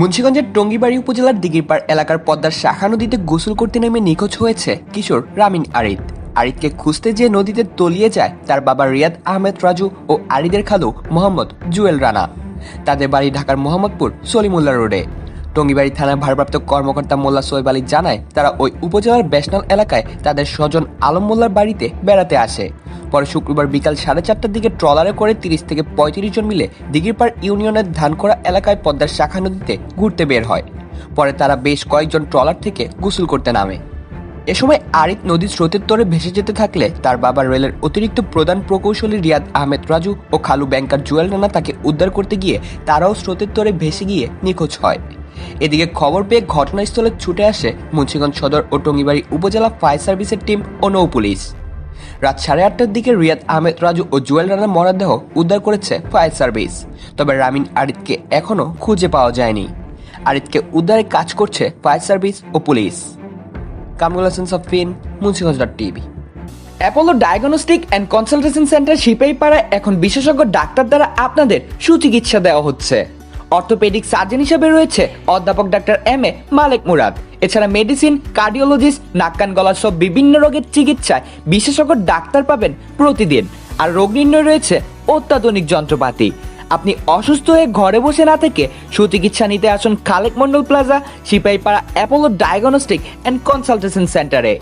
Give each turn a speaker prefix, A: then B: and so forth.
A: মুন্সিগঞ্জের টঙ্গিবাড়ি উপজেলার দিঘিরপাড় এলাকার পদ্মার শাখা নদীতে গোসল করতে নেমে নিখোঁজ হয়েছে কিশোর রামিন আরিদ। আরিদকে খুঁজতে যে নদীতে তলিয়ে যায় তার বাবা রিয়াদ আহমেদ রাজু ও আরিদের খালু মোহাম্মদ জুয়েল রানা। তাদের বাড়ি ঢাকার মোহাম্মদপুর সলিমুল্লাহ রোডে। টঙ্গিবাড়ি থানার ভারপ্রাপ্ত কর্মকর্তা মোল্লা সোয়েব আলী জানায়, তারা ওই উপজেলার বেশনাল এলাকায় তাদের স্বজন আলম মোল্লার বাড়িতে বেড়াতে আসে। পরে শুক্রবার বিকাল সাড়ে চারটার দিকে ট্রলারে করে তিরিশ থেকে পঁয়ত্রিশ জন মিলে দিঘিরপাড় ইউনিয়নের ধানকড়া এলাকায় পদ্মার শাখা নদীতে ঘুরতে বের হয়। পরে তারা বেশ কয়েকজন ট্রলার থেকে গোসল করতে নামে। এ সময় আরিফ নদীর স্রোতের তরে ভেসে যেতে থাকলে তার বাবা রেলের অতিরিক্ত প্রধান প্রকৌশলী রিয়াদ আহমেদ রাজু ও খালু ব্যাংকার জুয়েল রানা তাকে উদ্ধার করতে গিয়ে তারাও স্রোতের তরে ভেসে গিয়ে নিখোঁজ হয়। এদিকে খবর পেয়ে ঘটনাস্থলে ছুটে আসে মুন্সিগঞ্জ সদর ও টঙ্গিবাড়ি উপজেলা ফায়ার সার্ভিসের টিম ও নৌ পুলিশ। রাত সাড়ে আটটার দিকে রিয়াদ আহমেদ, রাজু ও জুয়েল রানার মরদেহ উদ্ধার করেছে ফায়ার সার্ভিস। তবে রামিন আরিদকে এখনও খুঁজে পাওয়া যায়নি। আরিদকে উদ্ধারে কাজ করছে fire service O police. Kamrul Hasan, Safin, Munshiganj dot TV. Apollo diagnostic and consultation centre সিপাহীপাড়ায় এখন বিশেষজ্ঞ ডাক্তার দ্বারা আপনাদের সুচিকিৎসা দেওয়া হচ্ছে। অর্থোপেডিক সার্জন হিসেবে রয়েছে অধ্যাপক doctor M A Malek Murad. এছাড়া মেডিসিন, কার্ডিওলজিস্ট, নাক কান গলা সব বিভিন্ন রোগের চিকিৎসায় বিশেষজ্ঞ ডাক্তার পাবেন প্রতিদিন। আর রোগ নির্ণয় রয়েছে অত্যাধুনিক যন্ত্রপাতি। আপনি অসুস্থ হয়ে ঘরে বসে না থেকে সুচিকিৎসা নিতে আসুন Khalek Mondal plaza Sipahipara Apollo diagnostic and consultation সেন্টারে।